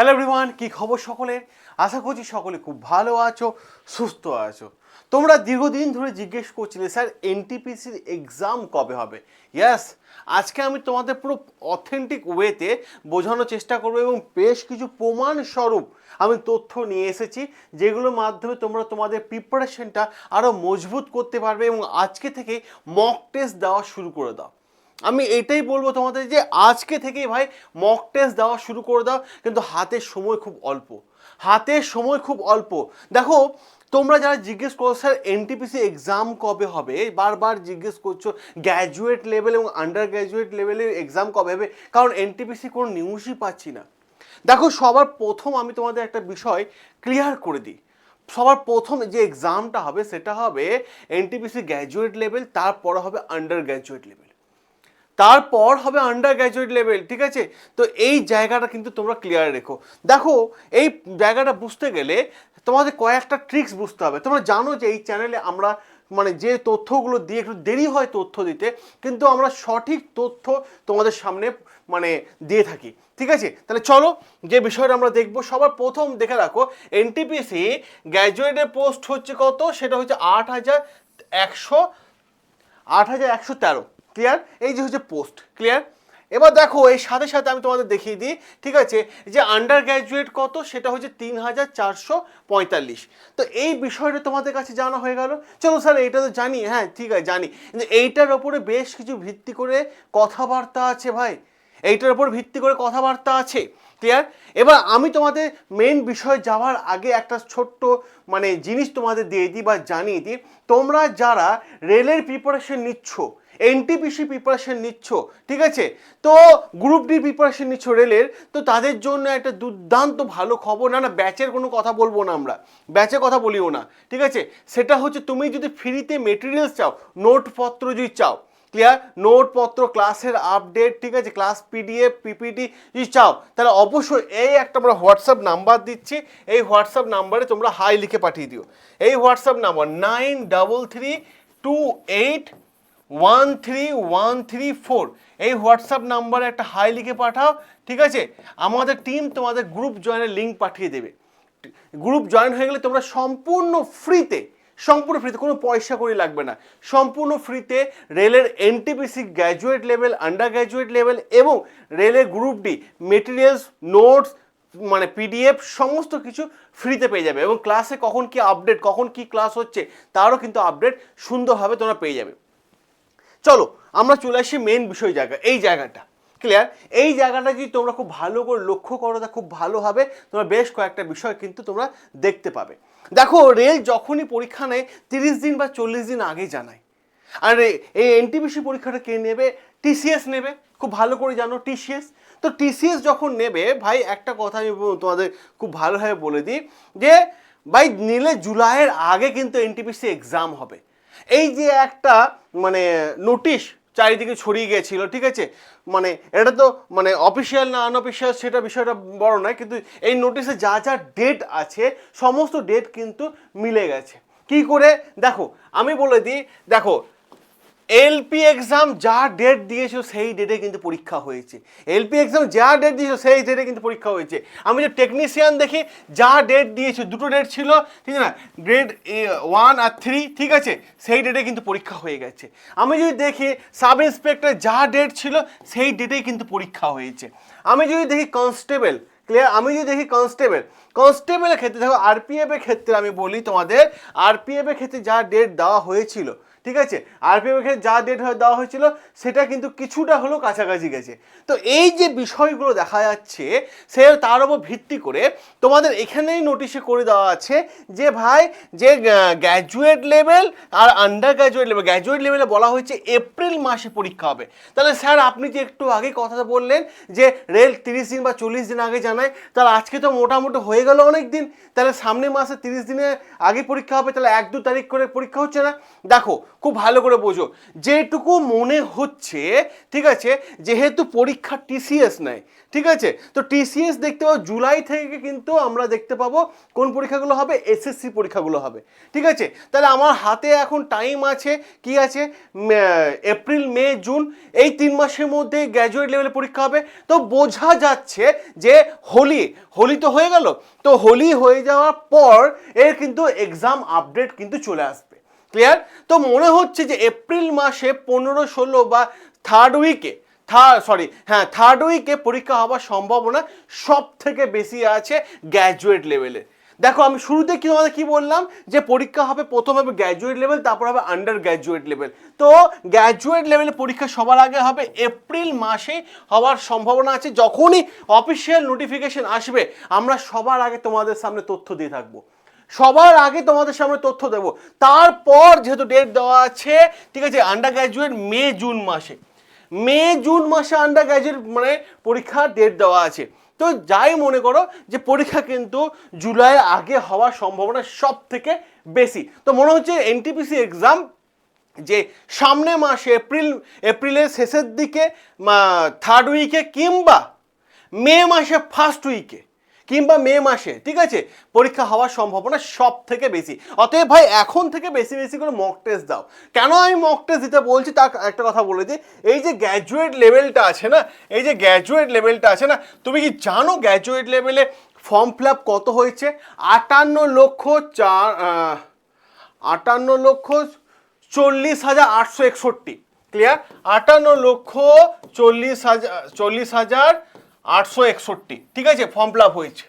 Hello everyone কি খবর সকলের? আশা করছি সকলে খুব ভালো আছো, সুস্থ আছো। তোমরা দীর্ঘদিন ধরে জিজ্ঞেস করছিলে, স্যার এনটিপিসির এক্সাম কবে হবে? ইয়াস আজকে আমি তোমাদের পুরো অথেন্টিক ওয়েতে বোঝানোর চেষ্টা করব এবং বেশ কিছু প্রমাণস্বরূপ আমি তথ্য নিয়ে এসেছি, যেগুলোর মাধ্যমে তোমরা তোমাদের প্রিপারেশনটা আরও মজবুত করতে পারবে এবং আজকে থেকে মক টেস্ট দেওয়া শুরু করে দাও। আমি এটাই বলব তোমাদের যে আজকে থেকেই ভাই মক টেস্ট দেওয়া শুরু করে দাও, কিন্তু হাতের সময় খুব অল্প। হাতের সময় খুব অল্প। দেখো, তোমরা যারা জিজ্ঞেস করো, স্যার এনটিপিসি এক্সাম কবে হবে? বারবার জিজ্ঞেস করছ গ্র্যাজুয়েট লেভেল এবং আন্ডার গ্র্যাজুয়েট লেভেলের এক্সাম কবে হবে? কারণ এনটিপিসি কোনো নিউজই পাচ্ছি না। দেখো, সবার প্রথম আমি তোমাদের একটা বিষয় ক্লিয়ার করে দিই। সবার প্রথম যে এক্সামটা হবে, সেটা হবে এনটিপিসি গ্র্যাজুয়েট লেভেল তারপর হবে আন্ডার গ্র্যাজুয়েট লেভেল তারপর হবে আন্ডার গ্র্যাজুয়েট লেভেল ঠিক আছে? তো এই জায়গাটা কিন্তু তোমরা ক্লিয়ার রেখো। দেখো, এই জায়গাটা বুঝতে গেলে তোমাদের কয়েকটা ট্রিক্স বুঝতে হবে। তোমরা জানো যে এই চ্যানেলে আমরা মানে যে তথ্যগুলো দিয়ে একটু দেরি হয় তথ্য দিতে, কিন্তু আমরা সঠিক তথ্য তোমাদের সামনে মানে দিয়ে থাকি, ঠিক আছে? তাহলে চলো, যে বিষয়টা আমরা দেখব, সবার প্রথম দেখে রাখো এনটিপিসি গ্র্যাজুয়েটের পোস্ট হচ্ছে কত? সেটা হচ্ছে আট হাজার একশো, আট হাজার একশো তেরো। ক্লিয়ার এই যে হচ্ছে পোস্ট ক্লিয়ার এবার দেখো, এর সাথে সাথে আমি তোমাদের দেখিয়ে দিই, ঠিক আছে? যে আন্ডার গ্র্যাজুয়েট কত? সেটা হচ্ছে তিন হাজার চারশো পঁয়তাল্লিশ। তো এই বিষয়টা তোমাদের কাছে জানা হয়ে গেল। চলো স্যার এইটা তো জানি। হ্যাঁ ঠিক আছে, জানি। কিন্তু এইটার ওপরে বেশ কিছু ভিত্তি করে কথাবার্তা আছে ভাই। এইটার ওপর ভিত্তি করে কথাবার্তা আছে। ক্লিয়ার এবার আমি তোমাদের মেন বিষয়ে যাওয়ার আগে একটা ছোট্ট মানে জিনিস তোমাদের দিয়ে দিই বা জানিয়ে দিই। তোমরা যারা রেলের প্রিপারেশন নিচ্ছ এনটিপিসি প্রিপারেশন নিচ্ছ, ঠিক আছে? তো গ্রুপ ডি প্রিপারেশন নিচ্ছ রেলের, তো তাদের জন্য একটা দুর্দান্ত ভালো খবর। না না ব্যাচের কোনো কথা বলব না আমরা। ব্যাচের কথা বলিও না, ঠিক আছে? সেটা হচ্ছে তুমি যদি ফ্রিতে মেটেরিয়ালস চাও নোটপত্র যদি চাও ক্লিয়ার নোটপত্র ক্লাসের আপডেট ঠিক আছে? ক্লাস পিডিএফ পিপিটি যদি চাও? তাহলে অবশ্যই এই একটা আমরা হোয়াটসঅ্যাপ নাম্বার দিচ্ছি। এই হোয়াটসঅ্যাপ নাম্বারে তোমরা হাই লিখে পাঠিয়ে দিও। এই WhatsApp number nine double three two eight one three one three four এই হোয়াটসঅ্যাপ নাম্বারে একটা হাই লিখে পাঠাও, ঠিক আছে? আমাদের টিম তোমাদের গ্রুপ জয়েনের লিঙ্ক পাঠিয়ে দেবে। গ্রুপ জয়েন হয়ে গেলে তোমরা সম্পূর্ণ ফ্রিতে সম্পূর্ণ ফ্রিতে কোনো পয়সা করে লাগবে না। সম্পূর্ণ ফ্রিতে রেলের NTPC graduate level under graduate level এবং রেলের গ্রুপ ডি মেটেরিয়ালস নোটস মানে পিডিএফ সমস্ত কিছু ফ্রিতে পেয়ে যাবে। এবং ক্লাসে কখন কি আপডেট কখন কি ক্লাস হচ্ছে, তারও কিন্তু আপডেট সুন্দরভাবে তোমরা পেয়ে যাবে। চলো, আমরা চলে আসি মেন বিষয় জায়গা, এই জায়গাটা। ক্লিয়ার এই জায়গাটা যদি তোমরা খুব ভালো করে লক্ষ্য করো, তা খুব ভালো হবে। তোমরা বেশ কয়েকটা বিষয় কিন্তু তোমরা দেখতে পাবে। দেখো রেল যখনই পরীক্ষা নেয়, তিরিশ দিন বা চল্লিশ দিন আগে জানায়। আর এই এনটিপিসি পরীক্ষাটা কে নেবে? টিসিএস নেবে। খুব ভালো করে জানো টিসিএস তো টিসিএস যখন নেবে, ভাই, একটা কথা আমি তোমাদের খুব ভালোভাবে বলে দিই, যে ভাই, নিলে জুলাইয়ের আগে কিন্তু এনটিপিসি এক্সাম হবে। এই যে একটা মানে নোটিশ চারিদিকে ছড়িয়ে গিয়েছিল, ঠিক আছে? মানে এটা তো মানে অফিসিয়াল না আনঅফিসিয়াল সেটা বিষয়টা বড় নয়, কিন্তু এই নোটিশে যা যা ডেট আছে, সমস্ত ডেট কিন্তু মিলে গেছে। কি করে? দেখো, আমি বলে দিই, দেখো এলপি এক্সাম যা ডেট দিয়েছিল সেই ডেটে কিন্তু পরীক্ষা হয়েছে। এলপি এক্সাম যা ডেট দিয়েছিল সেই ডেটে কিন্তু পরীক্ষা হয়েছে। আমি যে টেকনিশিয়ান দেখি, যা ডেট দিয়েছে, দুটো ডেট ছিল, ঠিক আছে না? গ্রেড ওয়ান আর থ্রি ঠিক আছে? সেই ডেটে কিন্তু পরীক্ষা হয়ে গেছে। আমি যদি দেখি সাব ইন্সপেক্টর যা ডেট ছিল, সেই ডেটেই কিন্তু পরীক্ষা হয়েছে। আমি যদি দেখি কনস্টেবল ক্লিয়ার আমি যদি দেখি কনস্টেবল কনস্টেবলের ক্ষেত্রে, দেখো আরপিএফ এর ক্ষেত্রে আমি বলি তোমাদের আরপিএফ এর ক্ষেত্রে যা ডেট দেওয়া হয়েছিল ঠিক আছে? আরপিএফ এর ক্ষেত্রে যা ডেট দেওয়া হয়েছিল, সেটা কিন্তু কিছুটা হলেও কাছাকাছি গেছে। তো এই যে বিষয়গুলো দেখা যাচ্ছে, সে তার উপর ভিত্তি করে তোমাদের এখানেই নোটিশে করে দেওয়া আছে যে ভাই, যে গ্র্যাজুয়েট লেভেল আর আন্ডার গ্র্যাজুয়েট লেভেল গ্র্যাজুয়েট লেভেলে বলা হয়েছে এপ্রিল মাসে পরীক্ষা হবে। তাহলে স্যার আপনি যে একটু আগে কথা বললেন যে রেল তিরিশ দিন বা চল্লিশ দিন আগে জানায়, তাহলে আজকে তো মোটামুটি হয়ে গেল অনেক দিন তাহলে সামনের মাসে তিরিশ দিনের আগে পরীক্ষা হবে, তাহলে এক দু তারিখ করে পরীক্ষা হচ্ছে না। দেখো খুব ভালো করে বোঝো। যেটুকু মনে হচ্ছে, ঠিক আছে? যেহেতু পরীক্ষা টিসিএস নেয়, ঠিক আছে? তো টিসিএস দেখতে পাবো, জুলাই থেকে কিন্তু আমরা দেখতে পাবো কোন পরীক্ষাগুলো হবে এসএসসি পরীক্ষাগুলো হবে, ঠিক আছে? তাহলে আমার হাতে এখন টাইম আছে, কি আছে? এপ্রিল মে জুন এই তিন মাসের মধ্যে গ্র্যাজুয়েট লেভেলে পরীক্ষা হবে। তো বোঝা যাচ্ছে যে হোলি হোলি তো হয়ে গেল। তো হোলি হয়ে যাওয়ার পর এর কিন্তু এক্সাম আপডেট কিন্তু চলে আসবে ক্লিয়ার তো মনে হচ্ছে যে এপ্রিল মাসে পনেরো, ষোলো বা থার্ড উইকে থার্ড সরি হ্যাঁ থার্ড উইকে পরীক্ষা হওয়ার সম্ভাবনা সব থেকে বেশি আছে গ্র্যাজুয়েট লেভেলে দেখো, আমি শুরুতে কি তোমাদের কি বললাম? যে পরীক্ষা হবে প্রথম হবে গ্র্যাজুয়েট লেভেল তারপর হবে আন্ডার গ্র্যাজুয়েট লেভেল তো গ্র্যাজুয়েট লেভেলে পরীক্ষা সবার আগে হবে এপ্রিল মাসে হওয়ার সম্ভাবনা আছে। যখনই অফিসিয়াল নোটিফিকেশন আসবে, আমরা সবার আগে তোমাদের সামনে তথ্য দিয়ে থাকব। সবার আগে তোমাদের সামনে তথ্য দেব। তারপর যেহেতু ডেট দেওয়া আছে, ঠিক আছে আন্ডার গ্র্যাজুয়েট মে, জুন মাসে। মে, জুন মাসে আন্ডার গ্র্যাজুয়েট মানে পরীক্ষার ডেট দেওয়া আছে। তো যাই মনে করো যে পরীক্ষা কিন্তু জুলাই আগে হওয়ার সম্ভাবনা সব থেকে বেশি। তো মনে হচ্ছে এনটিপিসি এক্সাম যে সামনে মাসে এপ্রিল, এপ্রিলের শেষের দিকে থার্ড উইকে কিংবা মে মাসে ফার্স্ট উইকে কিংবা মে মাসে, ঠিক আছে? পরীক্ষা হওয়ার সম্ভাবনা সব থেকে বেশি। অতএব ভাই, এখন থেকে বেশি বেশি করে মক টেস্ট দাও। কেন আমি মক টেস্ট দিতে বলছি? তার একটা কথা বলে দিই। এই যে গ্র্যাজুয়েট লেভেলটা আছে না, এই যে গ্র্যাজুয়েট লেভেলটা আছে না, তুমি কি জানো গ্র্যাজুয়েট লেভেলে ফর্ম ফিল আপ কত হয়েছে? আটান্ন লক্ষ চার আটান্ন লক্ষ চল্লিশ হাজার আটশো একষট্টি। ক্লিয়ার আটান্ন লক্ষ চল্লিশ হাজার চল্লিশ হাজার আটশো একষট্টি। ঠিক আছে ফর্ম ফিল আপ হয়েছে।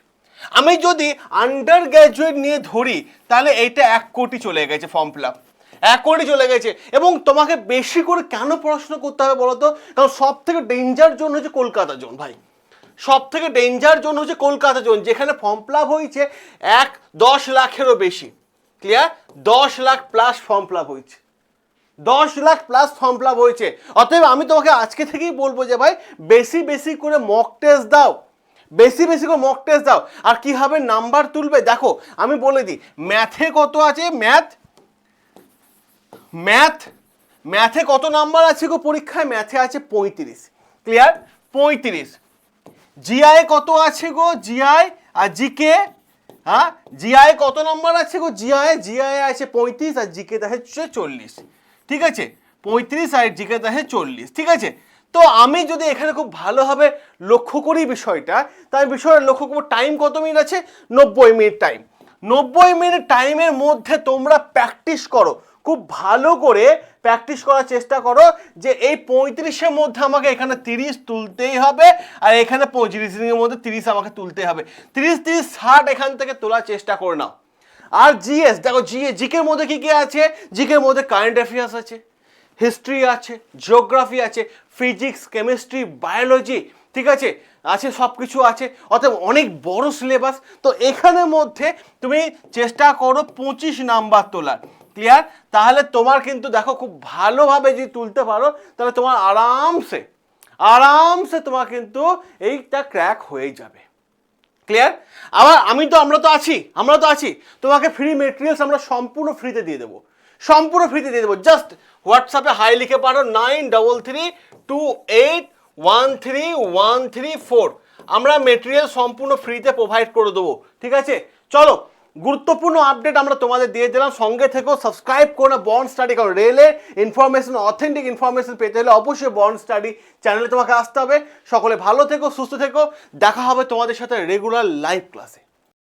আমি যদি আন্ডার গ্র্যাজুয়েট নিয়ে ধরি, তাহলে এইটা এক কোটি চলে গেছে ফর্ম ফিল আপ এক কোটি চলে গেছে। এবং তোমাকে বেশি করে কেন পড়াশোনা করতে হবে বলো তো কারণ সব থেকে ডেঞ্জার জোন হচ্ছে কলকাতা জোন ভাই। সব থেকে ডেঞ্জার জোন হচ্ছে কলকাতা জোন যেখানে ফর্ম ফিল আপ হয়েছে এক দশ লাখেরও বেশি। ক্লিয়ার দশ lakh plus form fill up হয়েছে। দশ লাখ প্লাস ফর্ম ফিল হয়েছে। অতএব আমি তোমাকে আজকে থেকেই বলব যে ভাই, বেশি বেশি করে মক টেস্ট দাও। বেশি বেশি করে মক টেস্ট দাও। আর কীভাবে নাম্বার তুলবে? দেখো, আমি বলে দিই ম্যাথে কত আছে? ম্যাথ ম্যাথ ম্যাথে কত নাম্বার আছে গো পরীক্ষায়? ম্যাথে আছে পঁয়ত্রিশ। ক্লিয়ার পঁয়ত্রিশ। জিআই কত আছে গো? জিআই আর জিকে হ্যাঁ? জিআই কত নম্বর আছে গো? জিআই জিআই আছে পঁয়ত্রিশ আর জিকে হচ্ছে চল্লিশ। ঠিক আছে? পঁয়ত্রিশ আর জিকে আছে চল্লিশ, ঠিক আছে? তো আমি যদি এখানে খুব ভালোভাবে লক্ষ্য করি বিষয়টা তাই বিষয়টা লক্ষ্য করব টাইম কত মিনিট আছে? নব্বই মিনিট টাইম নব্বই মিনিট টাইমের মধ্যে তোমরা প্র্যাকটিস করো। খুব ভালো করে প্র্যাকটিস করার চেষ্টা করো যে এই পঁয়ত্রিশের মধ্যে আমাকে এখানে তিরিশ তুলতেই হবে আর এখানে পঁয়ত্রিশ দিনের মধ্যে তিরিশ আমাকে তুলতে হবে। তিরিশ তিরিশ, ষাট এখান থেকে তোলার চেষ্টা করে নাও। আর জিএস দেখো জিএ জিকের মধ্যে কি কি আছে? জিকের মধ্যে কারেন্ট অ্যাফেয়ার্স আছে হিস্ট্রি আছে জিওগ্রাফি আছে ফিজিক্স কেমিস্ট্রি বায়োলজি ঠিক আছে? আছে সব কিছু আছে। অতএব অনেক বড় সিলেবাস তো এখানের মধ্যে তুমি চেষ্টা করো পঁচিশ নাম্বার তোলার। ক্লিয়ার তাহলে তোমার কিন্তু দেখো খুব ভালোভাবে যদি তুলতে পারো, তাহলে তোমার আরামসে আরামসে তোমার কিন্তু এইটা ক্র্যাক হয়ে যাবে। ক্লিয়ার আবার আমি তো, আমরা তো আছি, আমরা তো আছি। তোমাকে ফ্রি মেটেরিয়ালস আমরা সম্পূর্ণ ফ্রিতে দিয়ে দেবো। সম্পূর্ণ ফ্রিতে দিয়ে দেবো। জাস্ট হোয়াটসঅ্যাপে হাই লিখে পারো nine double three two eight one three one three four আমরা মেটেরিয়াল সম্পূর্ণ ফ্রিতে প্রোভাইড করে দেবো। ঠিক আছে? চলো গুরুত্বপূর্ণ আপডেট আমরা তোমাদের দিয়ে দিলাম। সঙ্গে থেকেও সাবস্ক্রাইব করো বন্ড স্টাডি কারণ রেলে ইনফরমেশন অথেন্টিক ইনফরমেশন পেতে হলে অবশ্যই বন্ড স্টাডি চ্যানেলে তোমাকে আসতে হবে। সকলে ভালো থেকো, সুস্থ থেকো। দেখা হবে তোমাদের সাথে রেগুলার লাইভ ক্লাসে